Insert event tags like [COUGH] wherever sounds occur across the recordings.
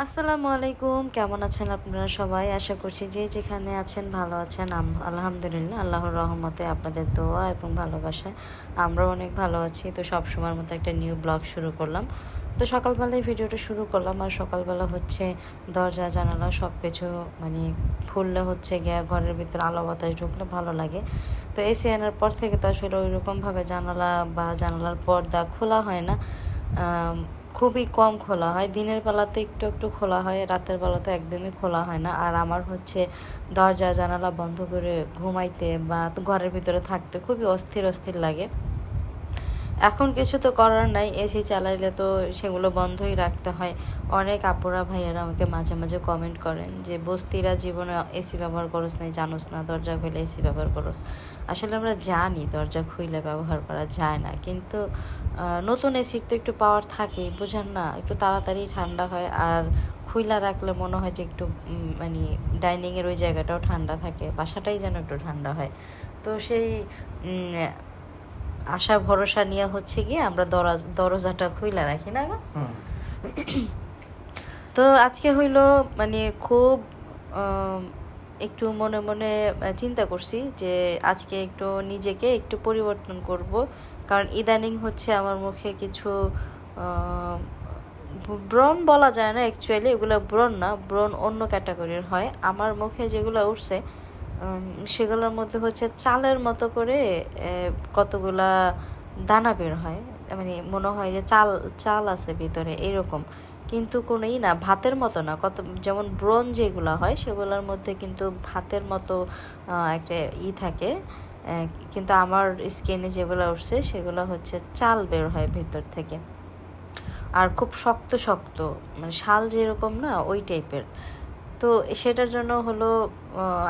আসসালামু আলাইকুম। কেমন আছেন আপনারা সবাই? আশা করছি যে যেখানে আছেন ভালো আছেন। আলহামদুলিল্লাহ, আল্লাহর রহমতে আপনাদের দোয়া এবং ভালোবাসায় আমরাও অনেক ভালো আছি। তো সব সময়ের মতো একটা নিউ ব্লগ শুরু করলাম। তো সকালবেলায় ভিডিওটা শুরু করলাম আর সকালবেলা হচ্ছে দরজা, জানালা সব কিছু মানে খুললে হচ্ছে গিয়ে ঘরের ভিতরে আলো বাতাস ঢুকলে ভালো লাগে। তো এসি আনার পর থেকে তো আসলে ওইরকমভাবে জানালা বা জানালার পর্দা খোলা হয় না। খুবই কম খোলা হয়। দিনের বেলাতে একটু একটু খোলা হয়, রাতের বেলাতে একদমই খোলা হয় না। আর আমার হচ্ছে দরজা জানালা বন্ধ করে ঘুমাইতে বা ঘরের ভিতরে থাকতে খুবই অস্থির অস্থির লাগে। এখন কিছু তো করার নাই, এসি চালাইলে তো সেগুলো বন্ধই রাখতে হয়। অনেক আপুরা ভাইয়েরা আমাকে মাঝে মাঝে কমেন্ট করেন যে, বস্তিরা জীবনে এসি ব্যবহার করোস নাই, জানোস না, দরজা খুলে এসি ব্যবহার করোস। আসলে আমরা জানি দরজা খুইলে ব্যবহার করা যায় না, কিন্তু নতুন এসির তো একটু পাওয়ার থাকেই, বুঝেন না? একটু তাড়াতাড়ি ঠান্ডা হয় আর খুইলা রাখলে মনে হয় যে একটু মানে ডাইনিংয়ের ওই জায়গাটাও ঠান্ডা থাকে, বাসাটাই যেন একটু ঠান্ডা হয়। তো সেই আশা ভরসা নিয়ে হচ্ছে গিয়ে আমরা দরজ দরজাটা খুইলা রাখি না গো? তো আজকে হইল মানে খুব একটু মনে মনে চিন্তা করছি যে আজকে একটু নিজেকে একটু পরিবর্তন করব। কারণ ইদানিং হচ্ছে আমার মুখে কিছু ব্রণ বলা যায় না অ্যাকচুয়ালি এগুলো ব্রণ না ব্রণ অন্য ক্যাটাগরির হয়। আমার মুখে যেগুলো উঠছে সেগুলোর মধ্যে হচ্ছে চালের মতো করে কতগুলা দানা বের হয়। মানে মনে হয় যে চাল চাল আছে ভিতরে, এরকম। কিন্তু কোনো ই না, ভাতের মতো না। কত, যেমন ব্রণ যেগুলো হয়, সেগুলোর মধ্যে কিন্তু ভাতের মতো একটা ই থাকে। কিন্তু আমার স্কিনে যেগুলো উঠছে, সেগুলো হচ্ছে চাল বের হয় ভিতর থেকে। আর খুব শক্ত শক্ত মানে শাল যেরকম না, ওই টাইপের তো সেটার জন্য হলো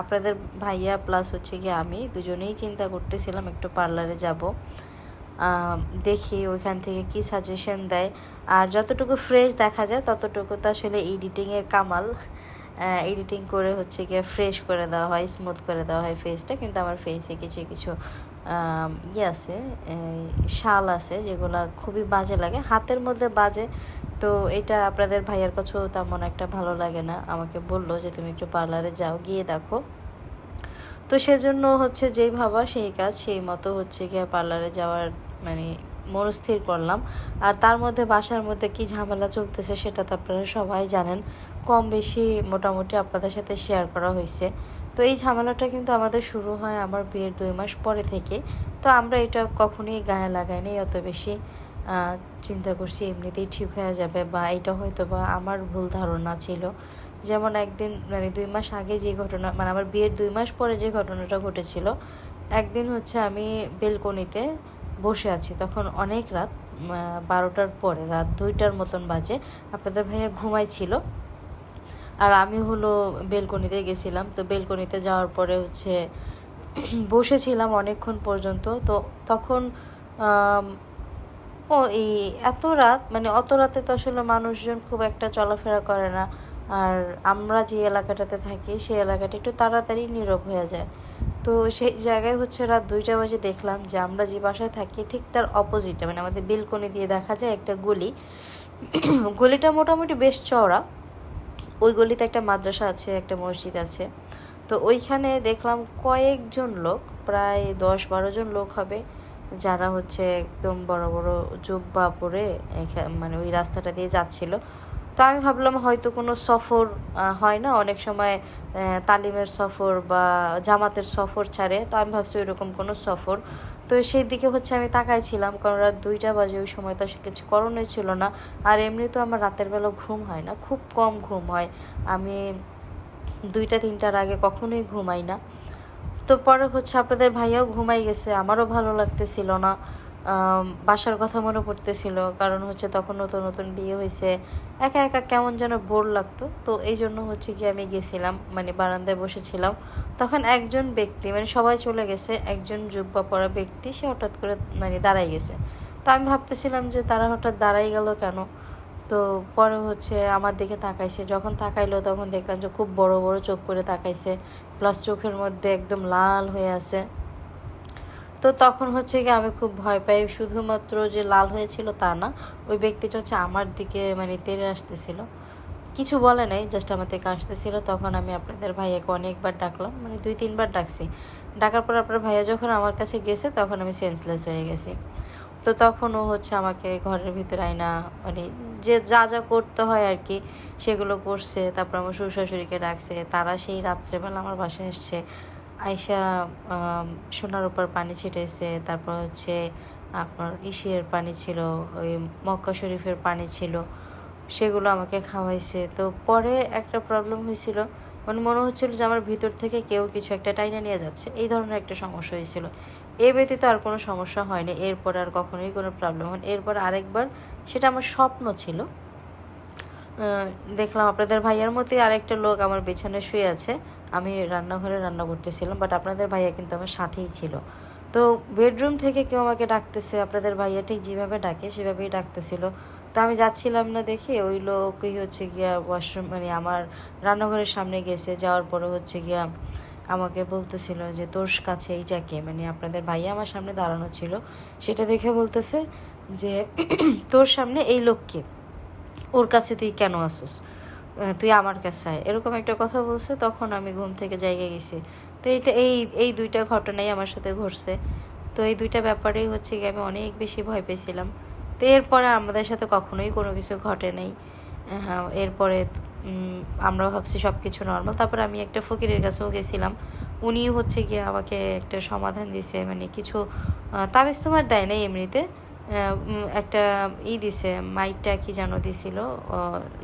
আপনাদের ভাইয়া প্লাস হচ্ছে কি আমি দুজনেই চিন্তা করতেছিলাম একটু পার্লারে যাব। দেখি ওইখান থেকে কি সাজেশন দেয়। আর যতটুকু ফ্রেশ দেখা যায়, ততটুকু তো আসলে এডিটিংয়ের কামাল। এডিটিং করে হচ্ছে গিয়ে ফ্রেশ করে দেওয়া হয় স্মুথ করে দেওয়া হয় ফেসটা কিন্তু আমার ফেসে কিছু কিছু ইয়ে আছে শাল আছে যেগুলো খুবই বাজে লাগে। হাতের মধ্যে বাজে, তো এটা আপনাদের ভাইয়ার কাছেও তেমন একটা ভালো লাগে না। আমাকে বলল যে, তুমি একটু পার্লারে যাও, গিয়ে দেখো। তো সেজন্য হচ্ছে যেই ভাবা সেই কাজ, সেই মতো হচ্ছে গিয়ে পার্লারে যাওয়ার মানে মনস্থির করলাম। আর তার মধ্যে বাসার মধ্যে কি ঝামেলা চলতেছে সেটা তো আপনারা সবাই জানেন। কম বেশি মোটামুটি আপনাদের সাথে শেয়ার করা হয়েছে। তো এই ঝামেলাটা কিন্তু আমাদের শুরু হয় আমার বিয়ের দুই মাস পরে থেকে। তো আমরা এটা কখনোই গায়ে লাগাইনি অত বেশি চিন্তা করছি এমনিতেই ঠিক হয়ে যাবে বা এটা হয়তো বা আমার ভুল ধারণা ছিল। যেমন একদিন মানে দুই মাস আগে যে ঘটনা মানে আমার বিয়ের দুই মাস পরে যে ঘটনাটা ঘটেছিল, একদিন হচ্ছে আমি বেলকনিতে বসে আছি, তখন অনেক রাত বারোটার পরে, রাত দুইটার মতন বাজে। আপনাদের ভাইয়া ঘুমাইছিল। আর আমি হলো বেলকনিতে গেছিলাম। তো বেলকনিতে যাওয়ার পরে হচ্ছে [CLEARS THROAT] বসেছিলাম অনেকক্ষণ পর্যন্ত। তো তখন ও এই এত রাত মানে অত রাতে তো আসলে মানুষজন খুব একটা চলাফেরা করে না। আর আমরা যে এলাকাটাতে থাকি, সেই এলাকাটা একটু তাড়াতাড়ি নীরব হয়ে যায়। তো সেই জায়গায় হচ্ছে রাত দুইটা বাজে দেখলাম যে আমরা যে বাসায় থাকি, ঠিক তার অপোজিটে মানে আমাদের বেলকনি দিয়ে দেখা যায় একটা গলি। [CLEARS THROAT] গলিটা মোটামুটি বেশ চওড়া। ওই গলিতে একটা মাদ্রাসা আছে, একটা মসজিদ আছে। তো ওইখানে দেখলাম কয়েকজন লোক, প্রায় দশ বারো জন লোক হবে, যারা হচ্ছে একদম বড় বড় জুব্বা পরে মানে ওই রাস্তাটা দিয়ে যাচ্ছিল। তো আমি ভাবলাম হয়তো কোনো সফর হয় না। অনেক সময় তালিমের সফর বা জামাতের সফর ছাড়ে। তো আমি ভাবছি ওইরকম কোনো সফর। তো সেই দিকে হচ্ছে আমি তাকাইছিলাম কারণ রাত দুইটা বাজে, ওই সময় তো সে কিছু করণে ছিল না। আর এমনি তো আমার রাতের বেলা ঘুম হয় না, খুব কম ঘুম হয়। আমি দুইটা, তিনটার আগে কখনোই ঘুমাই না। তো পরে হচ্ছে আপনাদের ভাইয়াও ঘুমাই গেছে, আমারও ভালো লাগতেছিল না। বাসার কথা মনে পড়তেছিল, কারণ হচ্ছে তখন নতুন নতুন বিয়ে হয়েছে। একা একা কেমন যেন বোর লাগতো। তো এই জন্য হচ্ছে কি আমি গেছিলাম মানে বারান্দায় বসেছিলাম। তখন একজন ব্যক্তি মানে সবাই চলে গেছে, একজন জুব্বা পরা ব্যক্তি, সে হঠাৎ করে মানে দাঁড়াই গেছে। তো আমি ভাবতেছিলাম যে তারা হঠাৎ দাঁড়াই গেল কেন? তো পরে হচ্ছে আমার দিকে তাকাইছে। যখন তাকাইলো, তখন দেখলাম যে খুব বড় বড় চোখ করে তাকাইছে। প্লাস চোখের মধ্যে একদম লাল হয়ে আছে। তো তখন হচ্ছে কি আমি খুব ভয় পাই। শুধুমাত্র যে লাল হয়েছিল তা না, ওই ব্যক্তিটা হচ্ছে আমার দিকে মানে তেড়ে আসতেছিল। কিছু বলে নাই জাস্ট আমার থেকে আসতেছিল। তখন আমি আপনাদের ভাইয়াকে অনেকবার ডাকলাম মানে দুই, তিনবার ডাকছি। ডাকার পর আপনার ভাইয়া যখন আমার কাছে গেছে, তখন আমি সেন্সলেস হয়ে গেছি। তো তখন ও হচ্ছে আমাকে ঘরের ভিতরে আয়না মানে যে যা যা করতে হয় আর কি, সেগুলো করছে। তারপর আমার শ্বশুর শাশুড়িকে ডাকছে। তারা সেই রাত্রেবেলা আমার বাসায় এসছে। আয়সা সোনার উপর পানি ছিটেছে তারপর হচ্ছে আপনার ইসির পানি ছিল, ওই মক্কা শরীফের পানি ছিল, সেগুলো আমাকে খাওয়াইছে। তো পরে একটা প্রবলেম হয়েছিল মানে মনে হচ্ছিল যে আমার ভিতর থেকে কেউ কিছু একটা টাইনা নিয়ে যাচ্ছে, এই ধরনের একটা সমস্যা হয়েছিল। এ ব্যতীত আর কোনো সমস্যা হয়নি, এরপর আর কখনোই কোনো প্রবলেম হয়নি। এরপর আরেকবার, সেটা আমার স্বপ্ন ছিল। দেখলাম আপনাদের ভাইয়ার মতোই আরেকটা লোক আমার বিছানায় শুয়ে আছে। আমি রান্নাঘরে রান্না করতেছিলাম বাট আপনাদের ভাইয়া কিন্তু আমার সাথেই ছিল। তো বেডরুম থেকে কেউ আমাকে ডাকতেছে, আপনাদের ভাইয়া ঠিক যেভাবে ডাকে সেভাবেই ডাকতেছিল। তো আমি যাচ্ছিলাম না দেখে ওই লোকই হচ্ছে গিয়া ওয়াশরুম মানে আমার রান্নাঘরের সামনে গেছে, যাওয়ার পরে হচ্ছে গিয়া আমাকে বলতেছিল যে, তোর কাছে এইটা কে? মানে আপনাদের ভাইয়া আমার সামনে দাঁড়ানো ছিল। সেটা দেখে বলতেছে যে, তোর সামনে এই লোককে ওর কাছে তুই কেন আসুস? তুই আমার কাছে আয়। এরকম একটা কথা বলছে, তখন আমি ঘুম থেকে জায়গায় গেছি। তো এইটা, এই এই দুইটা ঘটনাই আমার সাথে ঘটছে। তো এই দুইটা ব্যাপারেই হচ্ছে কি আমি অনেক বেশি ভয় পেয়েছিলাম। তো এরপরে আমাদের সাথে কখনোই কোনো কিছু ঘটে নাই। হ্যাঁ এরপরে আমরা ভাবছি সব কিছু নর্মাল তারপরে আমি একটা ফকিরের কাছেও গেছিলাম। উনি হচ্ছে গিয়ে আমাকে একটা সমাধান দিছে মানে কিছু তাবিজ তোমার দেয় নাই এমনিতে? একটা ই দিছে, মাইকটা কি যেন দিছিল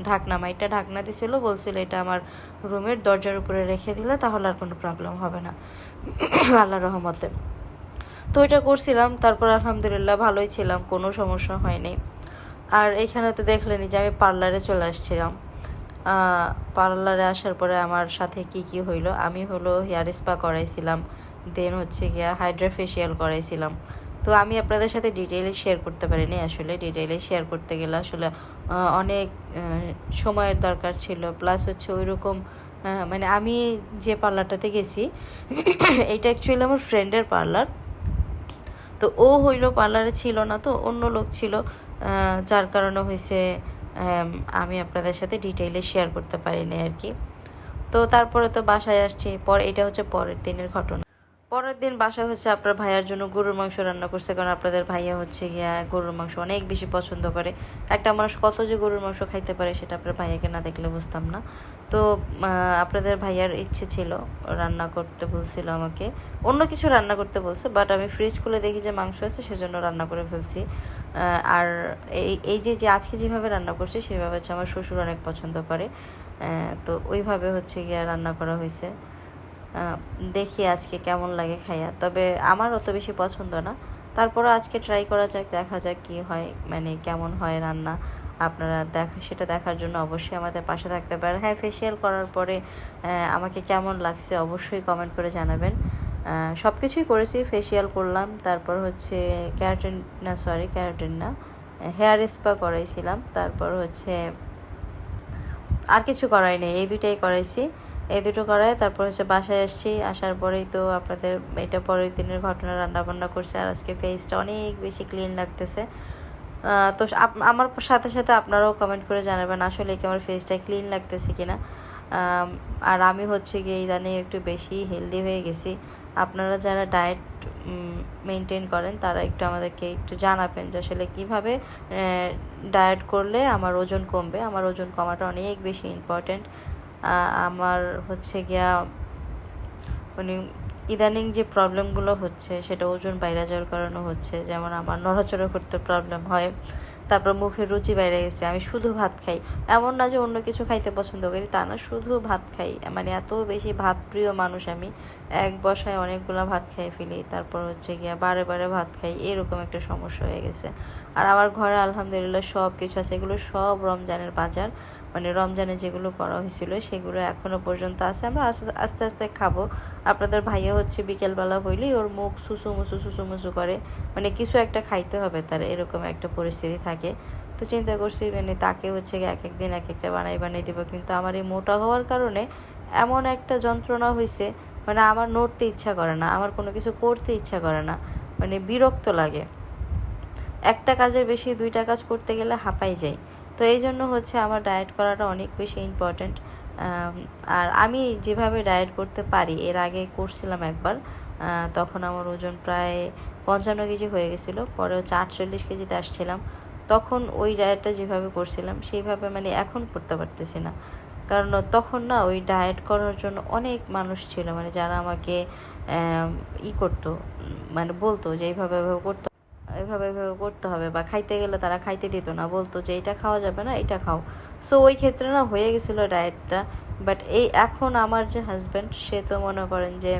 ঢাকনা, মাইকটা ঢাকনা দিছিল, বলছিল এটা আমার রুমের দরজার উপরে রেখে দিলে তাহলে আর কোনো প্রবলেম হবে না। [COUGHS] আল্লাহ রহমতে। তো ওইটা করছিলাম, তারপর আলহামদুলিল্লাহ ভালোই ছিলাম, কোনো সমস্যা হয়নি। আর এখানে তো দেখলেনি যে আমি পার্লারে চলে আসছিলাম। পার্লারে আসার পরে আমার সাথে কি কি হইল, আমি হলো হেয়ার স্পা করাইছিলাম দেন হচ্ছে গিয়া হাইড্রা ফেসিয়াল করাইছিলাম। তো আমি আপনাদের সাথে ডিটেইলে শেয়ার করতে পারিনি আসলে। ডিটেইলে শেয়ার করতে গেলে আসলে অনেক সময়ের দরকার ছিল। প্লাস হচ্ছে ওই রকম মানে আমি যে পার্লারটাতে গেছি, [COUGHS] এটা অ্যাকচুয়ালি আমার ফ্রেন্ডের পার্লার। তো ও হইল পার্লারে ছিল না, তো অন্য লোক ছিল যার কারণে হয়েছে আমি আপনাদের সাথে ডিটেইলে শেয়ার করতে পারিনি আর কি। তো তারপরে তো বাসায় আসছি, পর, এটা হচ্ছে পরের দিনের ঘটনা। পরের দিন বাসা হচ্ছে আপনার ভাইয়ার জন্য গরুর মাংস রান্না করছে, কারণ আপনাদের ভাইয়া হচ্ছে গিয়া গরুর মাংস অনেক বেশি পছন্দ করে। একটা মানুষ কত যে গরুর মাংস খাইতে পারে সেটা আপনার ভাইয়াকে না দেখলে বুঝতাম না। তো আপনাদের ভাইয়ার ইচ্ছে ছিল, রান্না করতে বলছিল আমাকে। অন্য কিছু রান্না করতে বলছে বাট আমি ফ্রিজ খুলে দেখি যে মাংস আছে, সেজন্য রান্না করে ফেলছি। আর এই এই যে যে আজকে যেভাবে রান্না করছি, সেভাবে হচ্ছে আমার শ্বশুর অনেক পছন্দ করে। তো ওইভাবে হচ্ছে গিয়া রান্না করা হয়েছে। দেখি আজকে কেমন লাগে খাইয়া। তবে আমার অত বেশি পছন্দ না। তারপরও আজকে ট্রাই করা যাক, দেখা যাক কি হয় মানে কেমন হয় রান্না। আপনারা দেখা, সেটা দেখার জন্য অবশ্যই আমাদের পাশে থাকতে পারেন। হ্যাঁ ফেসিয়াল করার পরে আমাকে কেমন লাগছে অবশ্যই কমেন্ট করে জানাবেন। সব কিছুই করেছি ফেসিয়াল করলাম। তারপর হচ্ছে ক্যারাটিন না সরি ক্যারাটিন না হেয়ার স্পা করাইছিলাম। তারপর হচ্ছে আর কিছু করাই নেই, এই দুইটাই করাইছি। এই দুটো করায় তারপর হচ্ছে বাসায় আসছি, আসার পরেই তো আপনাদের এটা পরের দিনের ঘটনা রান্না বান্না করছে, আর আজকে ফেসটা অনেক বেশি ক্লিন লাগতেছে। তো আমার সাথে সাথে আপনারাও কমেন্ট করে জানাবেন আসলে কি আমার ফেসটা ক্লিন লাগতেছে কিনা। আর আমি হচ্ছে গিয়ে ইদানিং একটু বেশি হেলদি হয়ে গেছি। আপনারা যারা ডায়েট মেনটেন করেন, তারা একটু আমাদেরকে একটু জানাবেন যে আসলে কীভাবে ডায়েট করলে আমার ওজন কমবে। আমার ওজন কমাটা অনেক বেশি ইম্পর্ট্যান্ট আমার হচ্ছে গিয়া মানে ইদানিং যে প্রবলেমগুলো হচ্ছে, সেটা ওজন বাইরে যাওয়ার কারণে হচ্ছে। যেমন আমার নড়াচড়া করতে প্রবলেম হয়, তারপর মুখের রুচি বাইরে গেছে, আমি শুধু ভাত খাই। এমন না যে অন্য কিছু খাইতে পছন্দ করি, তা না, শুধু ভাত খাই। মানে এত বেশি ভাত প্রিয় মানুষ আমি, এক বসায় অনেকগুলো ভাত খাই ফেলি, তারপর হচ্ছে গিয়া বারে বারে ভাত খাই, এরকম একটা সমস্যা হয়ে গেছে। আর আমার ঘরে আলহামদুলিল্লাহ সব কিছু আছে, এগুলো সব রমজানের বাজার। মানে রমজানে যেগুলো করা হয়েছিল, সেগুলো এখনও পর্যন্ত আছে। আমরা আস্তে আস্তে খাব। আপনাদের ভাইয়া হচ্ছে বিকেলবেলা হইলেই ওর মুখ সুসু, মুসু সুসু, মুসু করে। মানে কিছু একটা খাইতে হবে তার, এরকম একটা পরিস্থিতি থাকে। তো চিন্তা করছি মানে তাকে হচ্ছে এক এক দিন এক একটা বানাই বানাই দেবো। কিন্তু আমার এই মোটা হওয়ার কারণে এমন একটা যন্ত্রণা হয়েছে মানে আমার নড়তে ইচ্ছা করে না, আমার কোনো কিছু করতে ইচ্ছা করে না মানে বিরক্ত লাগে। একটা কাজের বেশি দুইটা কাজ করতে গেলে হাঁপাই যাই তো এই জন্য হচ্ছে আমার ডায়েট করাটা অনেক বেশি ইম্পর্ট্যান্ট আর আমি যেভাবে ডায়েট করতে পারি, এর আগে করছিলাম একবার তখন আমার ওজন প্রায় পঞ্চান্ন কেজি হয়ে গেছিল, পরে হচ্ছে আটচল্লিশ কেজিতে আসছিলাম, তখন ওই ডায়েটটা যেভাবে করছিলাম, সেইভাবে মানে এখন করতে পারতেছি না, কারণ তখন না ওই ডায়েট করার জন্য অনেক মানুষ ছিল মানে যারা আমাকে ই করতো মানে বলতো যে এইভাবে এভাবে করতে এভাবে এভাবে করতে হবে বা খাইতে গেলে তারা খাইতে দিত না। বলতো যে এটা খাওয়া যাবে না, এটা খাও। সো ওই ক্ষেত্রে না হয়ে গেছিল ডায়েটটা বাট এই এখন আমার যে হাজব্যান্ড সে তো মনে করেন যে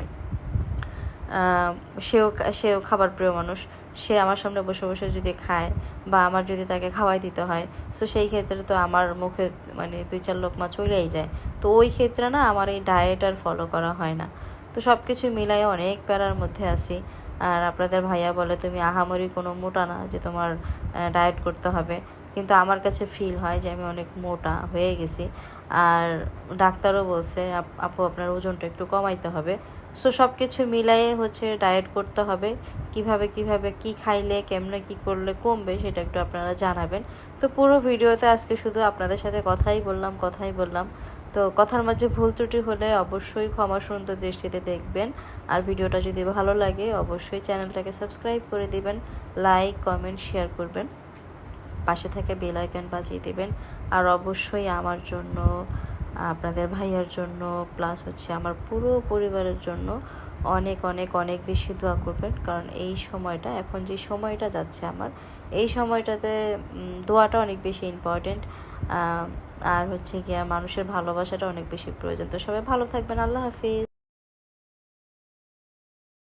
সেও সেও খাবার প্রিয় মানুষ। সে আমার সামনে বসে বসে যদি খায় বা আমার যদি তাকে খাওয়াই দিতে হয় সো সেই ক্ষেত্রে তো আমার মুখে মানে দুই চার লোকমা চলেই যায়। তো ওই ক্ষেত্রে না আমার এই ডায়েট আর ফলো করা হয় না। তো সব কিছু মিলাই অনেক প্যারার মধ্যে আছি। আর আপনাদের ভাইয়া বলে, তুমি আহামরি কোনো মোটা না যে তোমার ডায়েট করতে হবে। কিন্তু আমার কাছে ফিল হয় যে আমি অনেক মোটা হয়ে গেছি। আর ডাক্তারও বলছে, "আপ- আপু, আপনার ওজনটা একটু কমাইতে হবে। সো সব কিছু মিলাইয়ে হচ্ছে ডায়েট করতে হবে। কীভাবে কীভাবে, কি খাইলে, কেমনে, কি করলে কমবে সেটা একটু আপনারা জানাবেন। তো পুরো ভিডিওতে আজকে শুধু আপনাদের সাথে কথাই বললাম কথাই বললাম। তো কথার মাঝে ভুল ত্রুটি হলে অবশ্যই ক্ষমা সুন্দর দৃষ্টিতে দেখবেন। আর ভিডিওটা যদি ভালো লাগে, অবশ্যই চ্যানেলটাকে সাবস্ক্রাইব করে দিবেন, লাইক, কমেন্ট, শেয়ার করবেন। পাশে থেকে বেল আইকন বাজিয়ে দেবেন। আর অবশ্যই আমার জন্য, আপনাদের ভাইয়ার জন্য, প্লাস হচ্ছে আমার পুরো পরিবারের জন্য অনেক অনেক অনেক বেশি দোয়া করবেন। কারণ এই সময়টা, এখন যে সময়টা যাচ্ছে আমার, এই সময়টাতে দোয়াটা অনেক বেশি ইম্পর্টেন্ট আর হচ্ছে গিয়া মানুষের ভালোবাসাটা অনেক বেশি প্রয়োজন। তো সবাই ভালো থাকবেন। আল্লাহ হাফিজ।